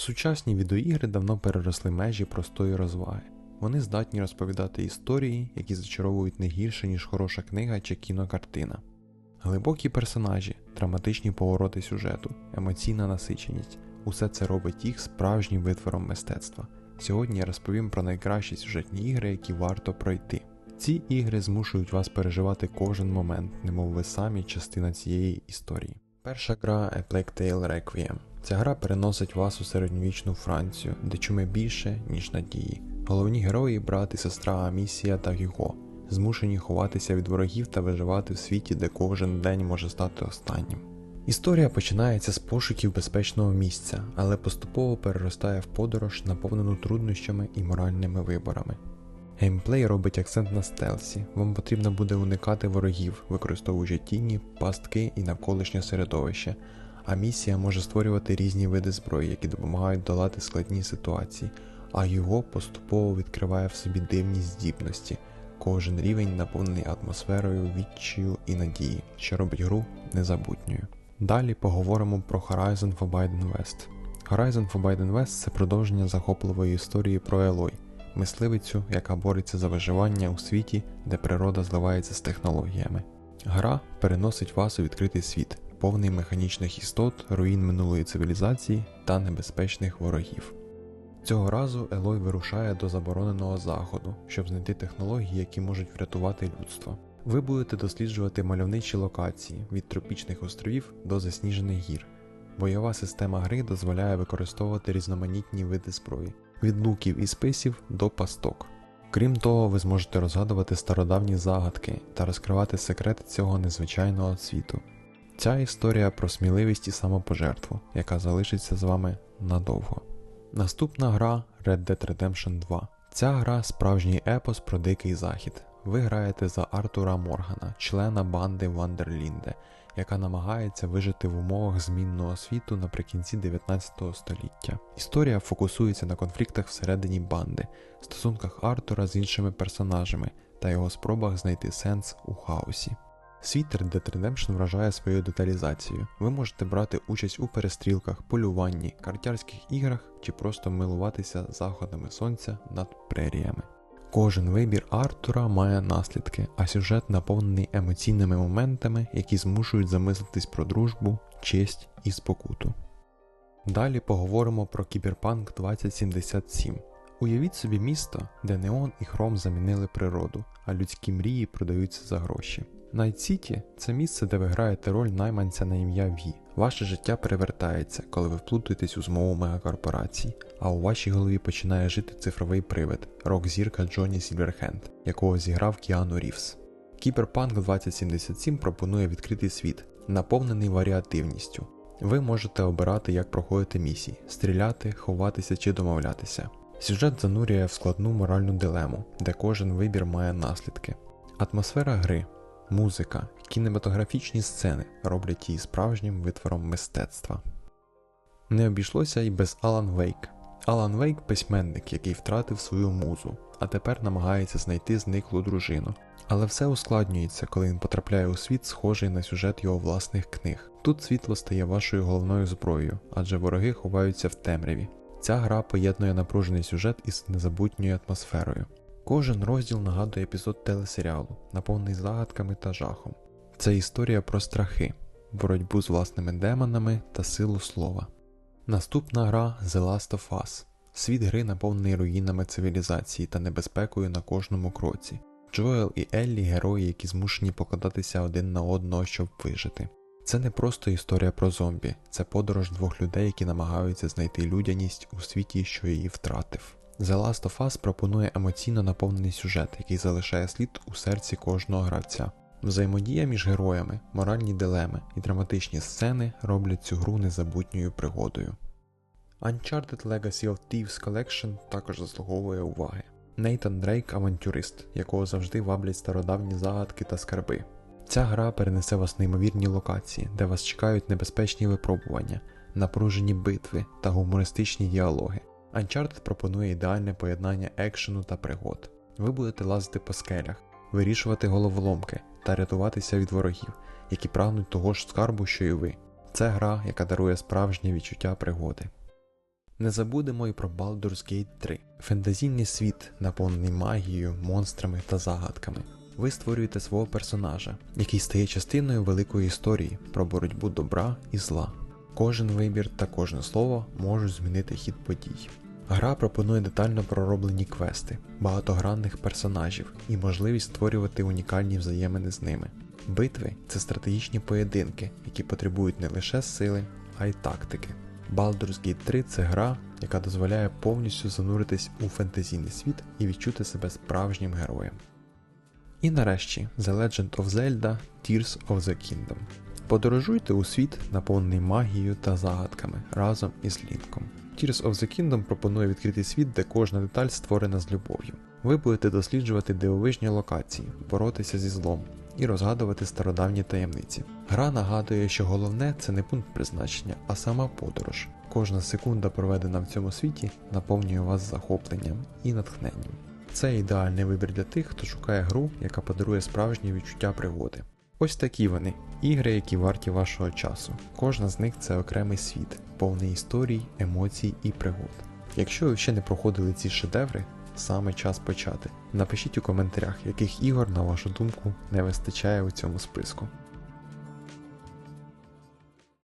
Сучасні відеоігри давно переросли межі простої розваги. Вони здатні розповідати історії, які зачаровують не гірше, ніж хороша книга чи кінокартина. Глибокі персонажі, драматичні повороти сюжету, емоційна насиченість усе це робить їх справжнім витвором мистецтва. Сьогодні я розповім про найкращі сюжетні ігри, які варто пройти. Ці ігри змушують вас переживати кожен момент, немов ви самі частина цієї історії. Перша гра A Plague Tale Requiem. Ця гра переносить вас у середньовічну Францію, де чуми більше, ніж надії. Головні герої брат і сестра Амісія та Гюго, змушені ховатися від ворогів та виживати в світі, де кожен день може стати останнім. Історія починається з пошуків безпечного місця, але поступово переростає в подорож, наповнену труднощами і моральними виборами. Геймплей робить акцент на стелсі, вам потрібно буде уникати ворогів, використовуючи тіні, пастки і навколишнє середовище, а місія може створювати різні види зброї, які допомагають долати складні ситуації, а його поступово відкриває в собі дивні здібності. Кожен рівень наповнений атмосферою, відчаю і надії, що робить гру незабутньою. Далі поговоримо про Horizon Forbidden West. Horizon Forbidden West це продовження захопливої історії про Елой, мисливицю, яка бореться за виживання у світі, де природа зливається з технологіями. Гра переносить вас у відкритий світ, повний механічних істот, руїн минулої цивілізації та небезпечних ворогів. Цього разу Елой вирушає до забороненого заходу, щоб знайти технології, які можуть врятувати людство. Ви будете досліджувати мальовничі локації від тропічних островів до засніжених гір. Бойова система гри дозволяє використовувати різноманітні види зброї, від луків і списів до пасток. Крім того, ви зможете розгадувати стародавні загадки та розкривати секрети цього незвичайного світу. Ця історія про сміливість і самопожертву, яка залишиться з вами надовго. Наступна гра Red Dead Redemption 2. Ця гра справжній епос про дикий захід. Ви граєте за Артура Моргана, члена банди Вандерлінде, яка намагається вижити в умовах змінного світу наприкінці 19 століття. Історія фокусується на конфліктах всередині банди, стосунках Артура з іншими персонажами та його спробах знайти сенс у хаосі. Світ Red Dead Redemption вражає своєю деталізацією. Ви можете брати участь у перестрілках, полюванні, картярських іграх чи просто милуватися заходами сонця над преріями. Кожен вибір Артура має наслідки, а сюжет наповнений емоційними моментами, які змушують замислитись про дружбу, честь і спокуту. Далі поговоримо про Кіберпанк 2077. Уявіть собі місто, де неон і хром замінили природу, а людські мрії продаються за гроші. Найт Сіті це місце, де ви граєте роль найманця на ім'я Ві. Ваше життя перевертається, коли ви вплутуєтесь у змову мегакорпорацій, а у вашій голові починає жити цифровий привид рок-зірка Джоні Сільверхенд, якого зіграв Кіану Рівс. Кіберпанк 2077 пропонує відкритий світ, наповнений варіативністю. Ви можете обирати, як проходити місії, стріляти, ховатися чи домовлятися. Сюжет занурює в складну моральну дилему, де кожен вибір має наслідки. Атмосфера гри, музика, кінематографічні сцени роблять її справжнім витвором мистецтва. Не обійшлося й без Алан Вейк. Алан Вейк письменник, який втратив свою музу, а тепер намагається знайти зниклу дружину. Але все ускладнюється, коли він потрапляє у світ, схожий на сюжет його власних книг. Тут світло стає вашою головною зброєю, адже вороги ховаються в темряві. Ця гра поєднує напружений сюжет із незабутньою атмосферою. Кожен розділ нагадує епізод телесеріалу, наповнений загадками та жахом. Це історія про страхи, боротьбу з власними демонами та силу слова. Наступна гра The Last of Us. Світ гри наповнений руїнами цивілізації та небезпекою на кожному кроці. Джоел і Еллі герої, які змушені покладатися один на одного, щоб вижити. Це не просто історія про зомбі, це подорож двох людей, які намагаються знайти людяність у світі, що її втратив. The Last of Us пропонує емоційно наповнений сюжет, який залишає слід у серці кожного гравця. Взаємодія між героями, моральні дилеми і драматичні сцени роблять цю гру незабутньою пригодою. Uncharted Legacy of Thieves Collection також заслуговує уваги. Нейтан Дрейк авантюрист, якого завжди ваблять стародавні загадки та скарби. Ця гра перенесе вас в неймовірні локації, де вас чекають небезпечні випробування, напружені битви та гумористичні діалоги. Uncharted пропонує ідеальне поєднання екшену та пригод. Ви будете лазити по скелях, вирішувати головоломки та рятуватися від ворогів, які прагнуть того ж скарбу, що і ви. Це гра, яка дарує справжнє відчуття пригоди. Не забудемо і про Baldur's Gate 3. Фентезійний світ, наповнений магією, монстрами та загадками. Ви створюєте свого персонажа, який стає частиною великої історії про боротьбу добра і зла. Кожен вибір та кожне слово можуть змінити хід подій. Гра пропонує детально пророблені квести, багатогранних персонажів і можливість створювати унікальні взаємини з ними. Битви це стратегічні поєдинки, які потребують не лише сили, а й тактики. Baldur's Gate 3 це гра, яка дозволяє повністю зануритись у фентезійний світ і відчути себе справжнім героєм. І нарешті The Legend of Zelda Tears of the Kingdom. Подорожуйте у світ, наповнений магією та загадками разом із Лінком. Tears of the Kingdom пропонує відкритий світ, де кожна деталь створена з любов'ю. Ви будете досліджувати дивовижні локації, боротися зі злом і розгадувати стародавні таємниці. Гра нагадує, що головне це не пункт призначення, а сама подорож. Кожна секунда, проведена в цьому світі, наповнює вас захопленням і натхненням. Це ідеальний вибір для тих, хто шукає гру, яка подарує справжні відчуття пригоди. Ось такі вони ігри, які варті вашого часу. Кожна з них це окремий світ, повний історій, емоцій і пригод. Якщо ви ще не проходили ці шедеври, саме час почати. Напишіть у коментарях, яких ігор, на вашу думку, не вистачає у цьому списку.